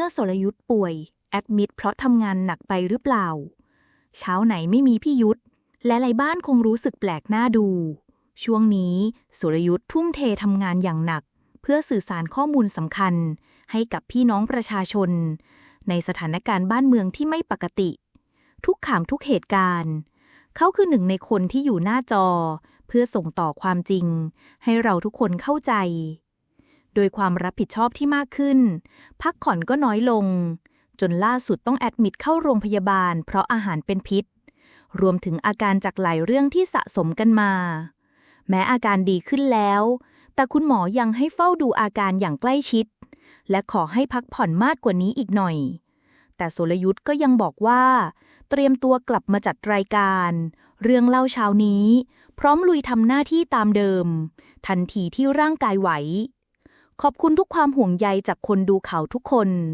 มื่อสรยุทธ์ป่วย แอดมิดเพราะทำงานหนักไปหรือเปล่า เช้าไหนไม่มีพี่ยุทธและไรบ้านคงรู้สึกแปลกหน้าดู ช่วงนี้สุรยุทธ์ทุ่มเททำงานอย่างหนัก เพื่อสื่อสารข้อมูลสำคัญ ให้กับพี่น้องประชาชน ในสถานการณ์บ้านเมืองที่ไม่ปกติ ทุกข่ามทุกเหตุการณ์ เขาคือหนึ่งในคนที่อยู่หน้าจอ เพื่อส่งต่อความจริง ให้เราทุกคนเข้าใจ โดยความรับผิดชอบที่มากขึ้น พักผ่อนก็น้อยลง จนล่าสุดต้องแอดมิดเข้าโรงพยาบาล เพราะอาหารเป็นพิษ รวมถึงอาการจากหลายเรื่องที่สะสมกันมา แม้อาการดีขึ้นแล้ว แต่คุณหมอยังให้เฝ้าดูอาการอย่างใกล้ชิด และขอให้พักผ่อนมากกว่านี้อีกหน่อย แต่โสรยุทธ์ก็ยังบอกว่า เตรียมตัวกลับมาจัดรายการ เรื่องเล่าเช้านี้ พร้อมลุยทำหน้าที่ตามเดิม ทันทีที่ร่างกายไหว ขอบคุณทุกความห่วงใยจากคนดูข่าวทุกคน